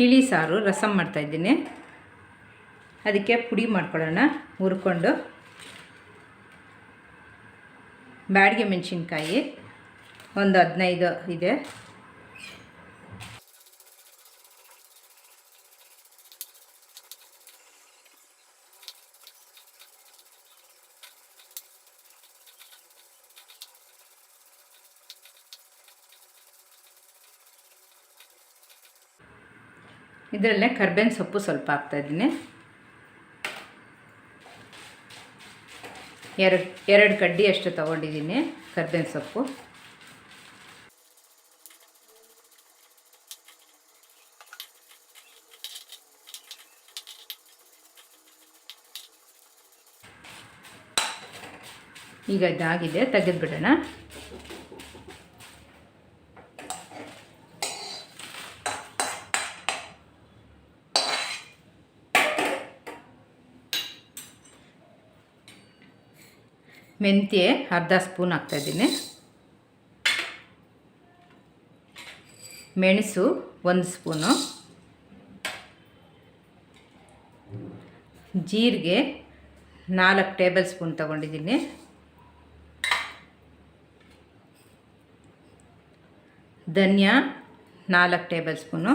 ತಿಳಿ ಸಾರು ರಸಮ್ ಮಾಡ್ತಾಯಿದ್ದೀನಿ ಅದಕ್ಕೆ ಪುಡಿ ಮಾಡ್ಕೊಳ್ಳೋಣ. ಹುರ್ಕೊಂಡು. ಬ್ಯಾಡಿಗೆ ಮೆಣಸಿನ್ಕಾಯಿ. ಒಂದು ಹದಿನೈದು ಇದೆ. ಇದರಲ್ಲೇ ಕರ್ಬೇವಿನ ಸೊಪ್ಪು ಸ್ವಲ್ಪ ಹಾಕ್ತಾಯಿದ್ದೀನಿ ಎರಡು ಎರಡು ಕಡ್ಡಿ ಅಷ್ಟು ತೊಗೊಂಡಿದ್ದೀನಿ ಕರ್ಬೇವಿನ ಸೊಪ್ಪು. ಈಗ ಇದಾಗಿದೆ, ತೆಗೆದುಬಿಡೋಣ. ಮೆಂತ್ಯ ಅರ್ಧ ಸ್ಪೂನ್ ಹಾಕ್ತಾಯಿದ್ದೀನಿ ಮೆಣಸು ಒಂದು ಸ್ಪೂನು. ಜೀರಿಗೆ ನಾಲ್ಕು ಟೇಬಲ್ ಸ್ಪೂನ್ ತಗೊಂಡಿದ್ದೀನಿ. ಧನಿಯಾ ನಾಲ್ಕು ಟೇಬಲ್ ಸ್ಪೂನು.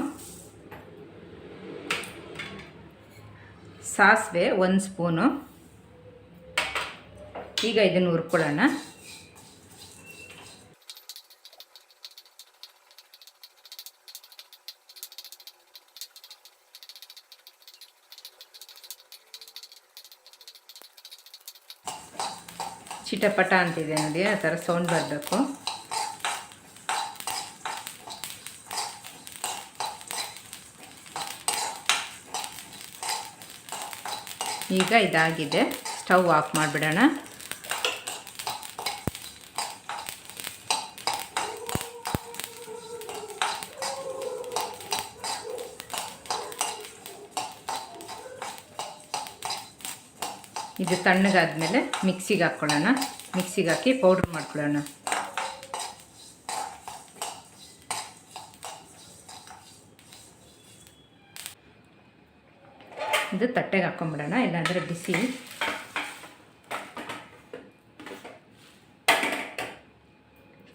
ಸಾಸಿವೆ ಒಂದು ಸ್ಪೂನು. ಈಗ ಇದನ್ನು ಹುರ್ಕೊಳ್ಳೋಣ. ಚಿಟಪಟ ಅಂತಿದೆ ನೋಡಿ, ಆ ಥರ ಸೌಂಡ್ ಬರಬೇಕು. ಈಗ ಇದಾಗಿದೆ, ಸ್ಟವ್ ಆಫ್ ಮಾಡಿಬಿಡೋಣ. ಇದು ತಣ್ಣಗಾದ್ಮೇಲೆ ಮಿಕ್ಸಿಗೆ ಹಾಕ್ಕೊಳ್ಳೋಣ. ಮಿಕ್ಸಿಗೆ ಹಾಕಿ ಪೌಡ್ರ್ ಮಾಡ್ಕೊಳ್ಳೋಣ. ಇದು ತಟ್ಟೆಗೆ ಹಾಕ್ಕೊಂಬಿಡೋಣ, ಇಲ್ಲಾಂದರೆ ಬಿಸಿ.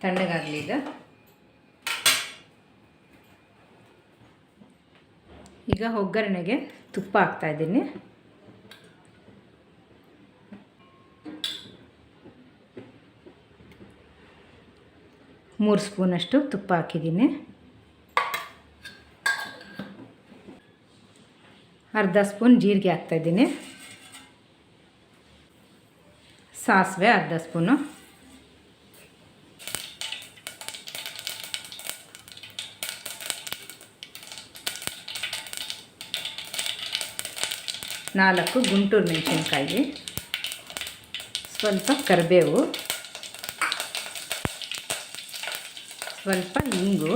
ತಣ್ಣಗಾಗಲಿ ಇದು. ಈಗ ಒಗ್ಗರಣೆಗೆ ತುಪ್ಪ ಹಾಕ್ತಾಯಿದ್ದೀನಿ ಮೂರು ಸ್ಪೂನಷ್ಟು ತುಪ್ಪ ಹಾಕಿದ್ದೀನಿ. ಅರ್ಧ ಸ್ಪೂನ್ ಜೀರಿಗೆ ಹಾಕ್ತಾಯಿದ್ದೀನಿ ಸಾಸಿವೆ ಅರ್ಧ ಸ್ಪೂನು. ನಾಲ್ಕು ಗುಂಟೂರು ಮೆಣಸಿನ್ಕಾಯಿ. ಸ್ವಲ್ಪ ಕರಿಬೇವು. ಸ್ವಲ್ಪ ಇಂಗು.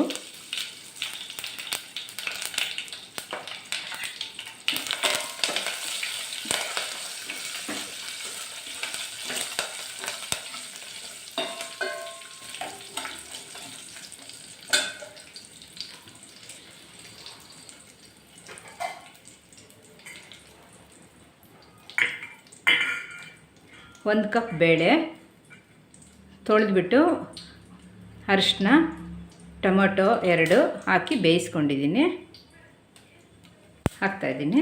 ಒಂದು ಕಪ್ ಬೇಳೆ ತೊಳೆದ್ಬಿಟ್ಟು ಅರಿಶಿನ ಟೊಮೊಟೊ ಎರಡು ಹಾಕಿ ಬೇಯಿಸ್ಕೊಂಡಿದ್ದೀನಿ. ಹಾಕ್ತಾಯಿದ್ದೀನಿ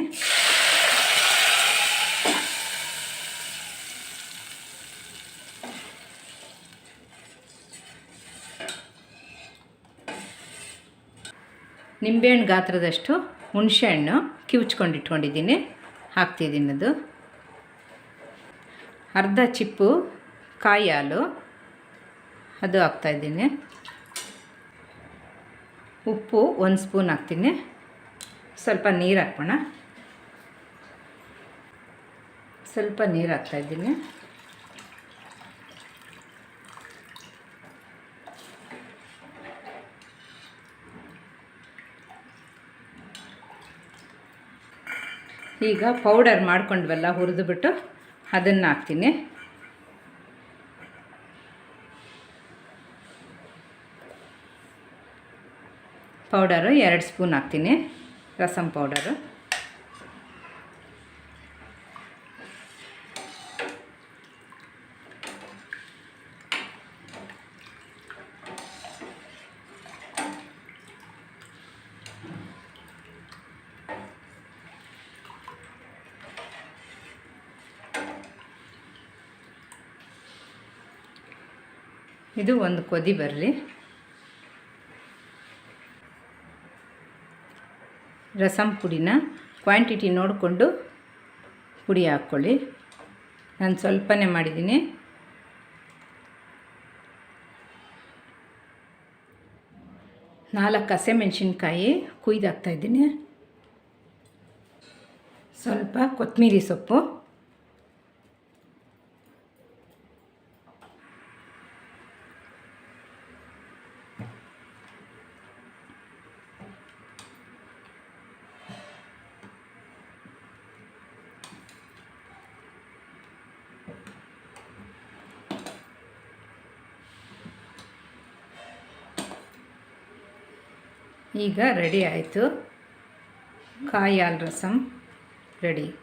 ನಿಂಬೆಹಣ್ಣು ಗಾತ್ರದಷ್ಟು ಹುಣಸೆಹಣ್ಣು ಕಿವುಚ್ಕೊಂಡು ಇಟ್ಕೊಂಡಿದ್ದೀನಿ. ಹಾಕ್ತಿದ್ದೀನಿ ಅದು. ಅರ್ಧ ಚಿಪ್ಪು ಕಾಯಿ ಹಾಲು ಅದು ಹಾಕ್ತಾಯಿದ್ದೀನಿ ಉಪ್ಪು ಒಂದು ಸ್ಪೂನ್ ಹಾಕ್ತೀನಿ. ಸ್ವಲ್ಪ ನೀರು ಹಾಕೋಣ. ಸ್ವಲ್ಪ ನೀರು ಹಾಕ್ತಾಯಿದ್ದೀನಿ ಈಗ ಪೌಡರ್ ಮಾಡ್ಕೊಂಡ್ವಲ್ಲ, ಹುರಿದುಬಿಟ್ಟು ಅದನ್ನು ಹಾಕ್ತೀನಿ. ಪೌಡರು ಎರಡು ಸ್ಪೂನ್ ಹಾಕ್ತೀನಿ. ರಸಂ ಪೌಡರು ಇದು ಒಂದು ಕೊದಿ ಬರಲಿ. ರಸಮ್ ಪುಡಿನ ಕ್ವಾಂಟಿಟಿ ನೋಡಿಕೊಂಡು ಪುಡಿ ಹಾಕ್ಕೊಳ್ಳಿ. ನಾನು ಸ್ವಲ್ಪನೇ ಮಾಡಿದ್ದೀನಿ. ನಾಲ್ಕು ಹಸೆ ಮೆಣಸಿನ್ಕಾಯಿ ಕುಯ್ದಾಕ್ತಾಯಿದ್ದೀನಿ ಸ್ವಲ್ಪ ಕೊತ್ತಂಬರಿ ಸೊಪ್ಪು. ಈಗ ರೆಡಿ ಆಯಿತು. ಕಾಯಿ ಹಾಲು ರಸಮ್ ರೆಡಿ